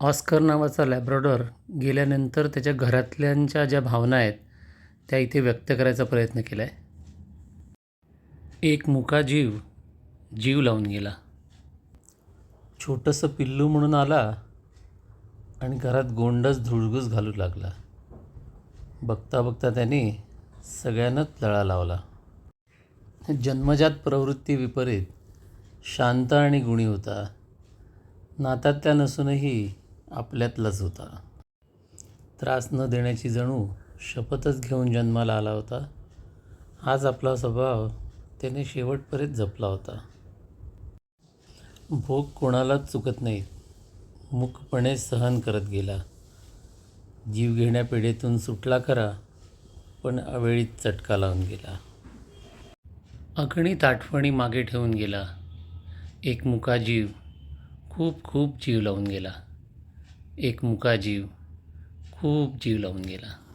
Oscar नावाचा लॅब्रॉडर गेल्यानंतर त्याच्या घरातल्यांच्या ज्या भावना आहेत त्या इथे व्यक्त करायचा प्रयत्न केला आहे एक मुका जीव जीव लावून गेला. छोटंसं पिल्लू म्हणून आला आणि घरात गोंडस धुळगूस घालू लागला. बघता बघता त्याने सगळ्यांनाच लळा लावला. जन्मजात प्रवृत्ती विपरीत शांत आणि गुणी होता. नातात त्या नसूनही आपल्यातलाच होता. त्रास न देण्याची जणू शपथच घेऊन जन्माला आला होता. आज आपला स्वभाव त्याने शेवटपर्यंत जपला होता. भोग कोणालाच चुकत नाहीत मुखपणे सहन करत गेला. जीव घेण्या पिढीतून सुटला खरा पण अवेळीत चटका लावून गेला. अगणित आठवणी मागे ठेवून गेला. एक मुका जीव खूप खूप जीव लावून गेला. एक मुका जीव खूप जीव लावून गेला.